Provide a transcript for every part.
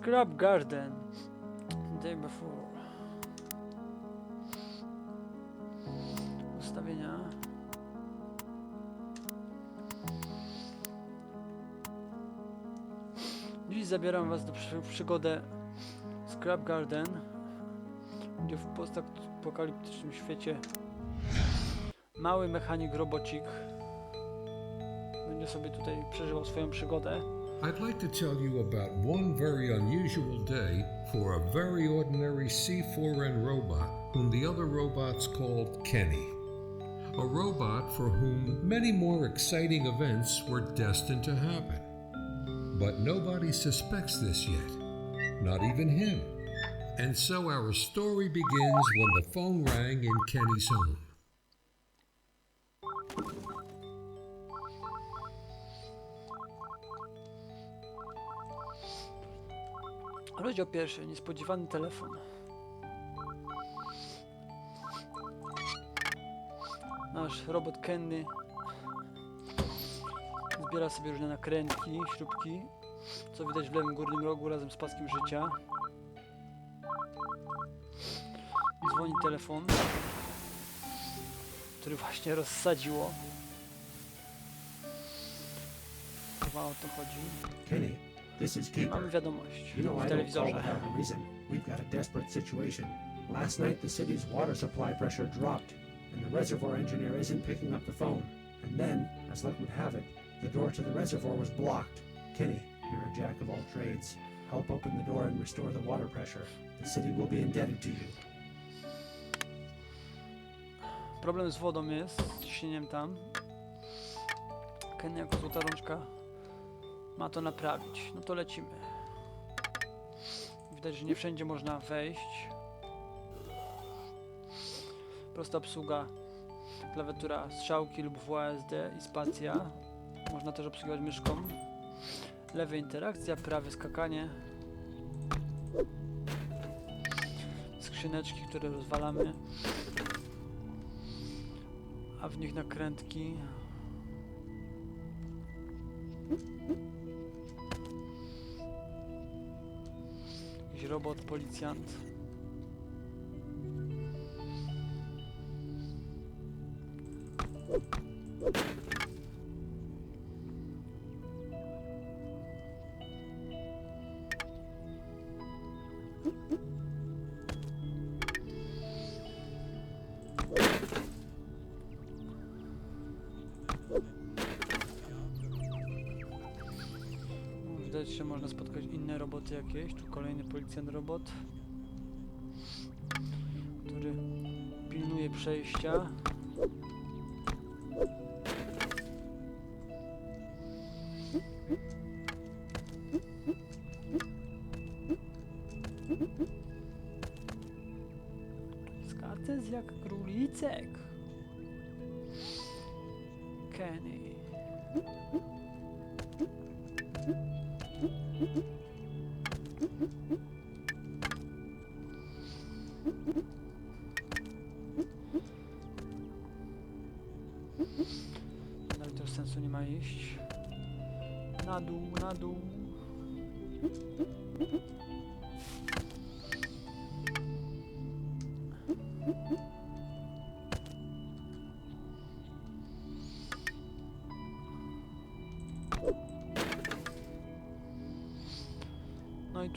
Scrap Garden. Day before. Ustawienia. Dziś zabieram was do przy, przygodę Scrap Garden, gdzie w postapokaliptycznym świecie mały mechanik robocik będzie sobie tutaj przeżywał swoją przygodę. I'd like to tell you about one very unusual day for a very ordinary C4N robot whom the other robots called Kenny. A robot for whom many more exciting events were destined to happen. But nobody suspects this yet, not even him. And so our story begins when the phone rang in Kenny's home. Rozdział pierwszy. Niespodziewany telefon. Nasz robot Kenny zbiera sobie różne nakrętki, śrubki, co widać w lewym górnym rogu razem z paskiem życia. Dzwoni telefon, który właśnie rozsadziło. Chyba o to chodzi. Kenny, this is Keeper. Mamy wiadomość You know w I don't call telewizorze. a reason. We've got a desperate situation. Last night the city's water supply pressure dropped, and the reservoir engineer isn't picking up the phone. And then, as luck would have it, the door to the reservoir was blocked. Kenny, you're a jack of all trades. Help open the door and restore the water pressure. The city will be indebted to you. Problem z wodą jest, z ciśnieniem tam. Ken jako złota rączka ma to naprawić. No to lecimy. Widać, że nie wszędzie można wejść. Prosta obsługa, klawiatura strzałki lub WASD i spacja. Można też obsługiwać myszką. Lewy interakcja, prawy skakanie. Skrzyneczki, które rozwalamy a w nich nakrętki. Robot, policjant. Że można spotkać inne roboty jakieś. Tu kolejny policjant robot, który pilnuje przejścia.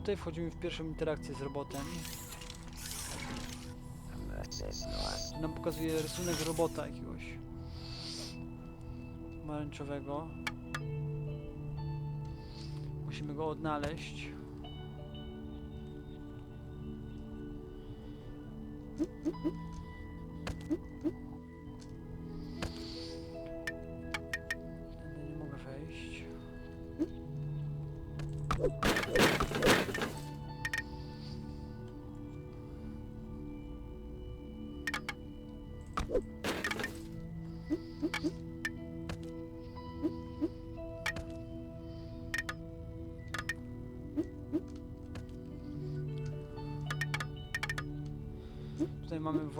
Tutaj wchodzimy w pierwszą interakcję z robotem. Nam pokazuje rysunek robota jakiegoś pomarańczowego. Musimy go odnaleźć.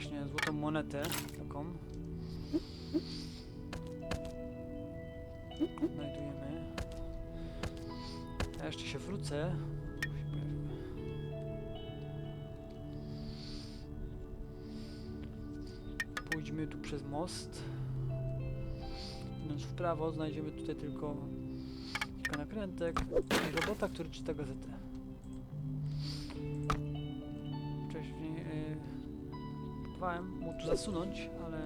właśnie złotą monetę, taką. Znajdujemy. Ja jeszcze się wrócę. Pójdźmy tu przez most. Idąc w prawo znajdziemy tutaj tylko kilka nakrętek i robota, który czyta gazetę. Próbowałem mu tu zasunąć, ale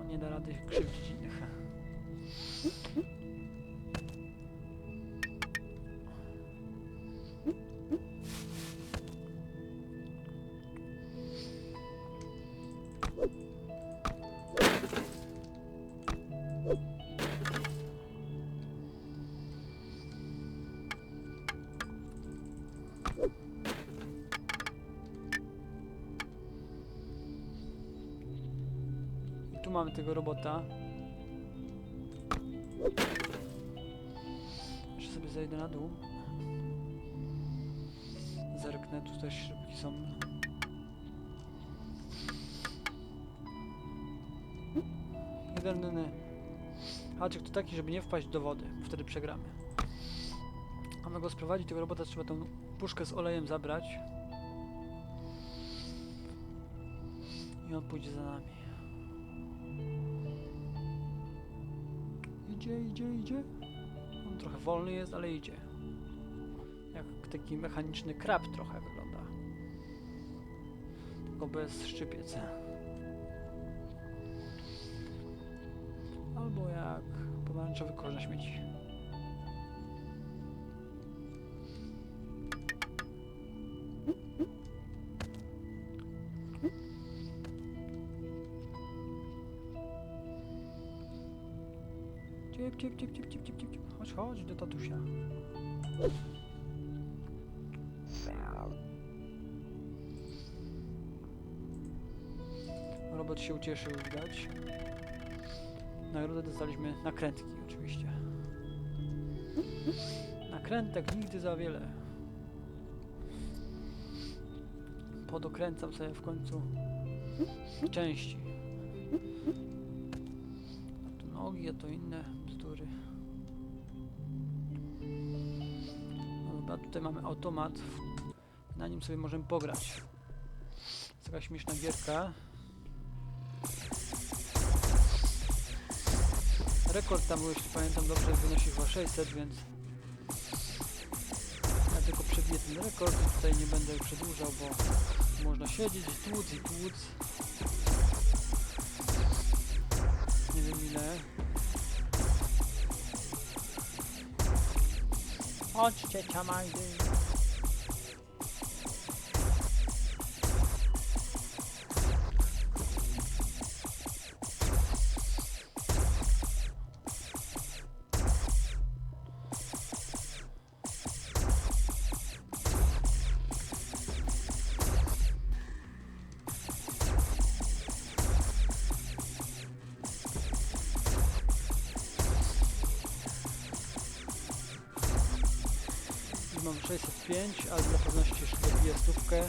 on nie da rady krzywdzić innych. Mamy tego robota. Jeszcze sobie zejdę na dół. Zerknę, tu też śrubki są. Jedyny haczyk to taki, żeby nie wpaść do wody. Wtedy przegramy. Mamy go sprowadzić, tego robota trzeba tą puszkę z olejem zabrać. I on pójdzie za nami. Idzie, idzie, idzie. On trochę wolny jest, ale idzie. Jak taki mechaniczny krab trochę wygląda. Tylko bez szczypiec. Albo jak pomarańczowy kosz na śmieci. Chodź, do tatusia. Robot się ucieszył, widać. Nagrodę dostaliśmy nakrętki, oczywiście. Nakrętek nigdy za wiele. Podokręcam sobie w końcu części. A nogi, a to inne tutaj mamy automat. Na nim sobie możemy pograć. Jest taka śmieszna gierka. Rekord tam był, jeśli pamiętam dobrze, wynosi chyba 600, więc ja tylko przebiję ten rekord tutaj nie będę przedłużał, bo można siedzieć tłuc i tłuc. Nie wiem ile. Chodźcie, ciamajdy. Mam 605, ale dla pewności jeszcze dobiję stówkę.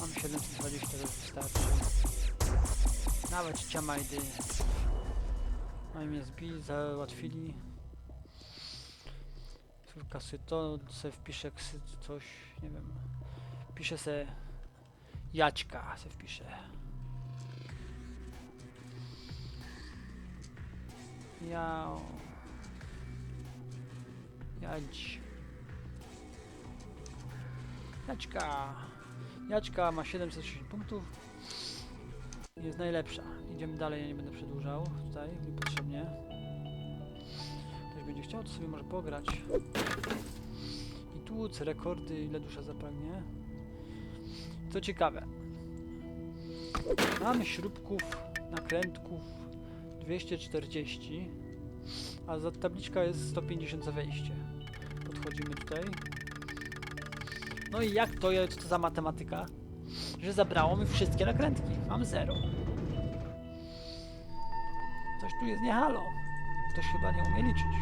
Mam 720, to wystarczy. Nawet ciamajdy. No i mnie zbili, załatwili. Tu kasy to, sobie wpiszę ksy, coś, nie wiem. Piszę se Jaćka, se wpiszę. Jał. Jadź. Jaćka. Jaćka ma 760 punktów. Jest najlepsza. Idziemy dalej, ja nie będę przedłużał tutaj niepotrzebnie. Ktoś będzie chciał, to sobie może pograć. I tłuc rekordy, ile dusza zapragnie. Co ciekawe. Mamy śrubków, nakrętków, 240, a za tabliczka jest 150 za wejście. Podchodzimy tutaj. No i jak to jest, to za matematyka? Że zabrało mi wszystkie nakrętki. Mam zero. Coś tu jest nie halo. Ktoś chyba nie umie liczyć.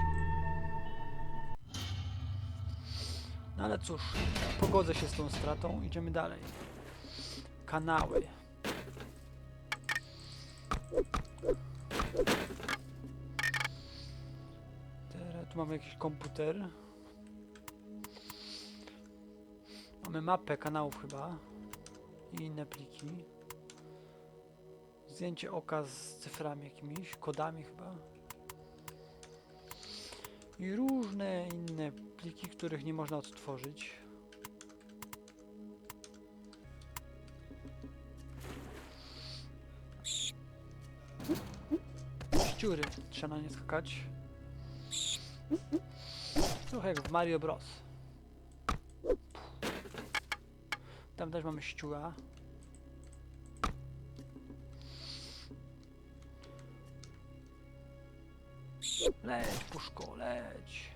No ale cóż, pogodzę się z tą stratą, idziemy dalej. Kanały. Tu mamy jakiś komputer. Mamy mapę kanałów chyba. I inne pliki. Zdjęcie oka z cyframi jakimiś, kodami chyba. I różne inne pliki, których nie można odtworzyć. Szczury, trzeba na nie skakać. Trochę jak w Mario Bros. Tam też mamy ścióła. Leć, puszko, leć.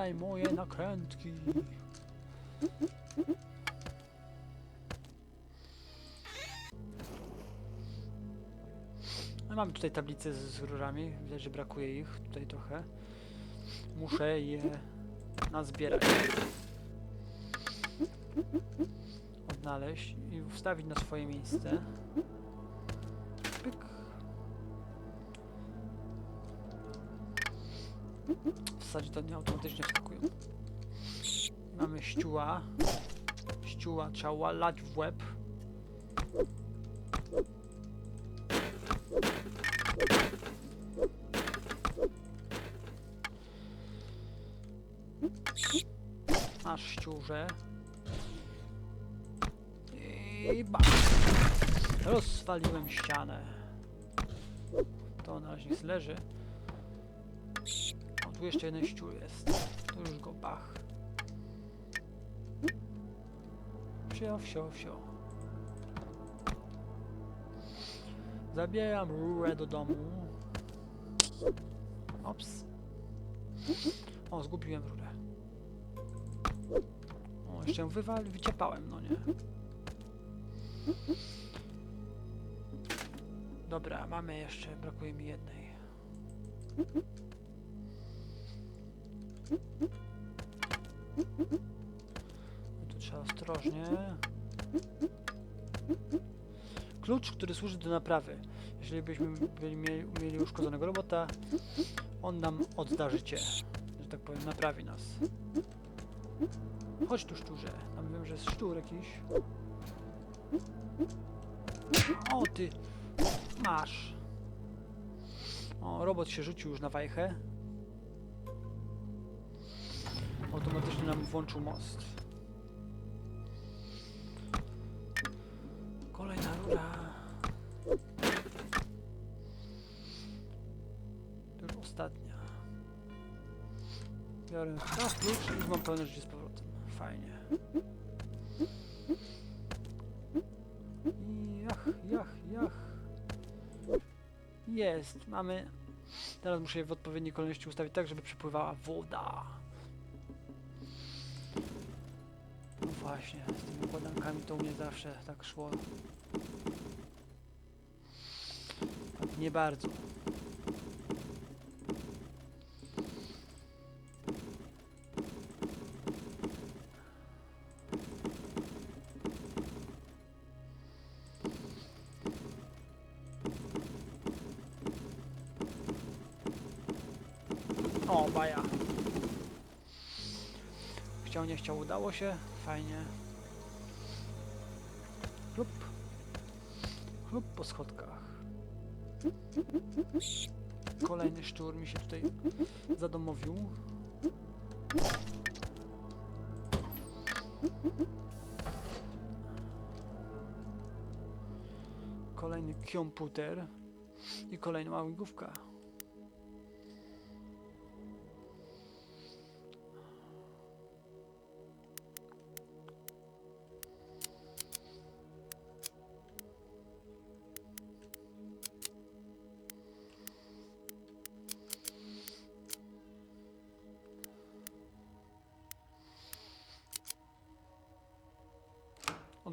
Oddaj nakrętki. No, mamy tutaj tablice z, z rurami. Widać, że brakuje ich tutaj trochę. Muszę je nazbierać. Odnaleźć i wstawić na swoje miejsce. Zasadzie to nie automatycznie wskakują. Mamy ścióła. Ścióła trzeba łalać w łeb. Masz ściółże. I bam. Rozwaliłem ścianę. To na razie leży. Tu jeszcze jeden ściół jest. To już go bach. Wsio, wsio, wsio. Zabieram rurę do domu. Ops. O, zgubiłem rurę. O, jeszcze ją wywali, wyciepałem, no nie. Dobra, mamy jeszcze, brakuje mi jednej. Tu trzeba ostrożnie. Klucz, który służy do naprawy. Jeżeli byśmy byli, mieli, mieli uszkodzonego robota, on nam odda życie. Że tak powiem, naprawi nas. Chodź tu szczurze. Tam wiem, że jest szczur jakiś. O ty! Masz. O, robot się rzucił już na wajchę. Automatycznie nam włączył most. Kolejna rura. To już ostatnia. Biorę teraz klucz i już mam pełne życie z powrotem. Fajnie. Jach, jach, jach. Jest, mamy. Teraz muszę je w odpowiedniej kolejności ustawić tak, żeby przepływała woda. No właśnie, z tymi układankami to u mnie zawsze tak szło. Tak nie bardzo. O, baja. Chciał, nie chciał, udało się. Fajnie. Chlup. Chlup po schodkach. Kolejny szczur mi się tutaj zadomowił. Kolejny komputer i kolejna małygłówka.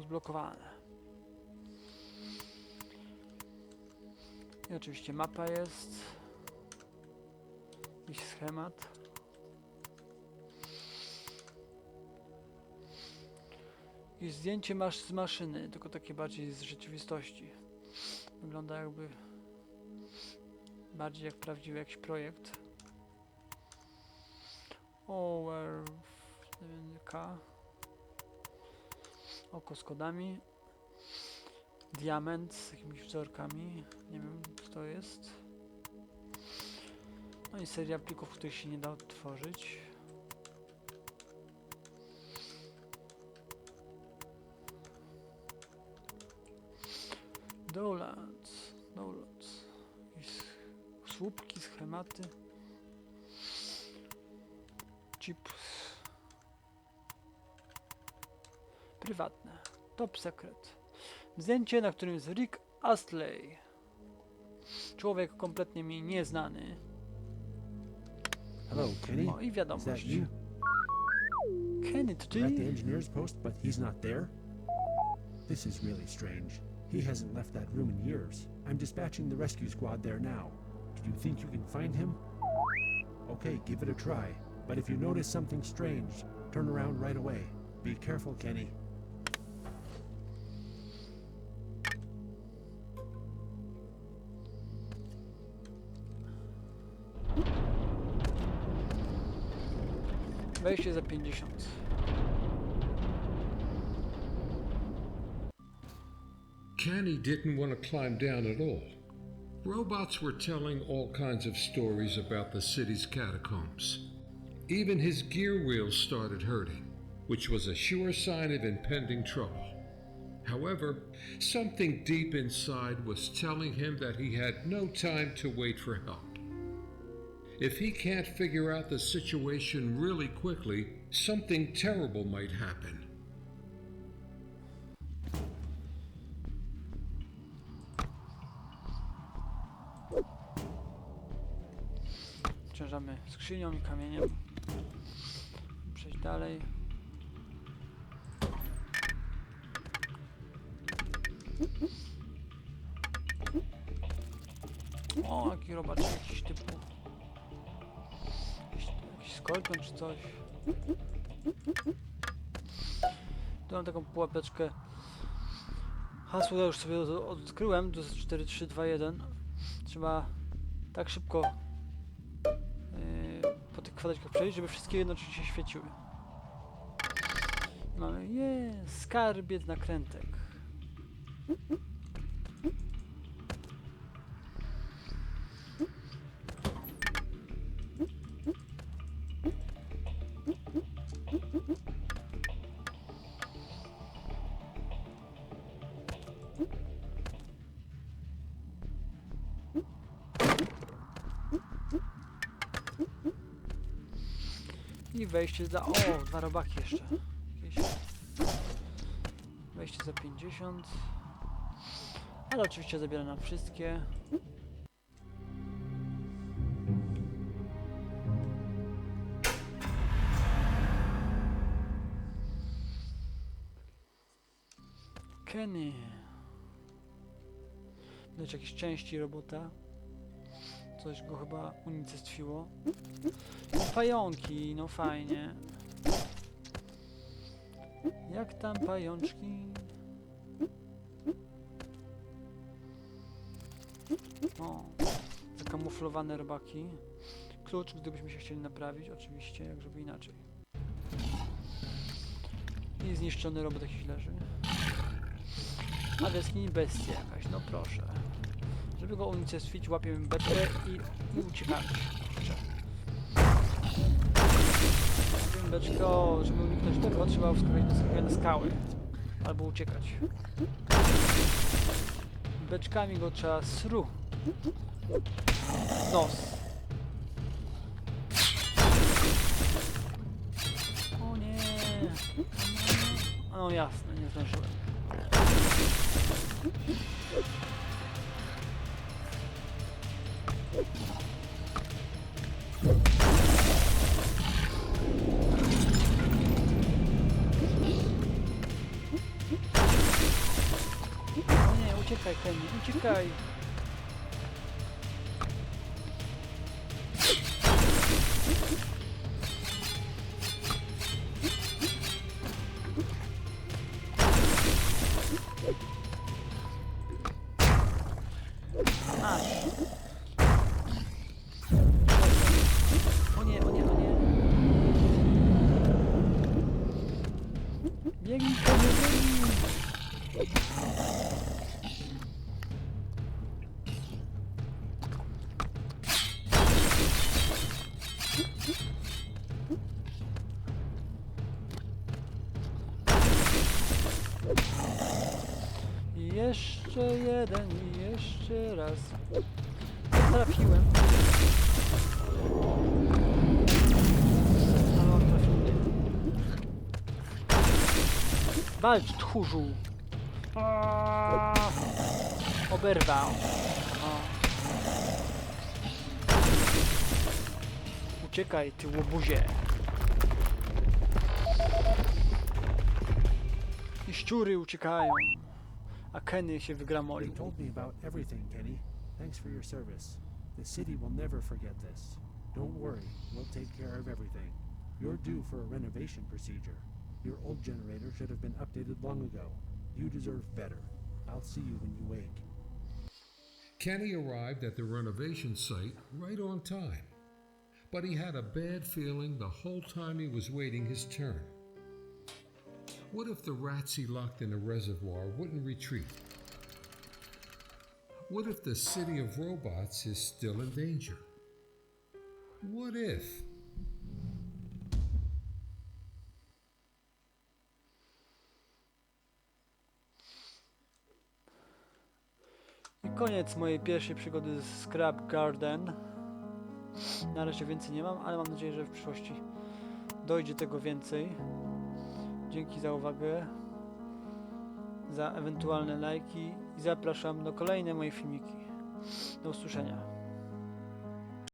Odblokowane. I oczywiście mapa jest. Jakiś schemat. I zdjęcie masz z maszyny, tylko takie bardziej z rzeczywistości. Wygląda jakby bardziej jak prawdziwy jakiś projekt. Over K. Oko z kodami. Diament z jakimiś wzorkami. Nie wiem co to jest. No i seria plików, których się nie da odtworzyć. Downloads, downloads. Słupki, schematy. Chip. Prywatne. Top secret. Zdjęcie, na którym jest Rick Astley. Człowiek kompletnie mi nieznany. Hello, Kenny. No i wiadomość. Kenny, to We're at the ty? engineer's post, but he's not there? This is really strange. He hasn't left that room in years. I'm dispatching the rescue squad there now. Do you think you can find him? Okay, give it a try. But if you notice something strange, turn around right away. Be careful, Kenny. Wejście za 50. Kenny didn't want to climb down at all. Robots were telling all kinds of stories about the city's catacombs. Even his gear wheels started hurting, which was a sure sign of impending trouble. However, something deep inside was telling him that he had no time to wait for help. If he can't figure out the situation really quickly, something terrible might happen. Obciążamy skrzynią i kamieniem. Przejść dalej. O, jaki robacz skorpion czy coś. Tu mam taką pułapeczkę. Hasło ja już sobie od- odkryłem, to jest 4321. Trzeba tak szybko yy, po tych kwadracikach przejść, żeby wszystkie jednocześnie się świeciły. Mamy, je, skarbiec nakrętek. Wejście za... O, dwa robaki jeszcze. Jakieś. Wejście za 50. Ale oczywiście zabiera nam wszystkie. Kenny. Lecz jakieś części robota. Coś go chyba unicestwiło. No, Pająki, no fajnie. Jak tam pajączki? O, zakamuflowane rybaki. Klucz, gdybyśmy się chcieli naprawić, oczywiście, jak żeby inaczej. I zniszczony robot jakiś leży. A w jaskini bestia jakaś, no proszę. Żeby go unicestwić, łapiemy beczkę i, uciekamy. Łapiemy beczkę, o, żeby uniknąć tego, trzeba wskakać na, skały. Albo uciekać. Beczkami go trzeba sru. Nos. O nie. No jasne, nie zdążyłem. Nie, uciekaj, Kenny, uciekaj. Jeden, i jeszcze raz. Trafiłem. Ale on trafił mnie. Walcz, tchórzu! Oberwał. Uciekaj, ty łobuzie. I szczury uciekają. A Kenny się You wygramolił. told me about everything, Kenny. Thanks for your service. The city will never forget this. Don't worry, we'll take care of everything. You're due for a renovation procedure. Your old generator should have been updated long ago. You deserve better. I'll see you when you wake. Kenny arrived at the renovation site right on time, but he had a bad feeling the whole time he was waiting his turn. What if the rats he locked in the reservoir wouldn't retreat? What if the city of robots is still in danger? What if? I koniec mojej pierwszej przygody z Scrap Garden. Na razie więcej nie mam, ale mam nadzieję, że w przyszłości dojdzie tego więcej. Dzięki za uwagę, za ewentualne lajki i zapraszam do kolejne moje filmiki. Do usłyszenia.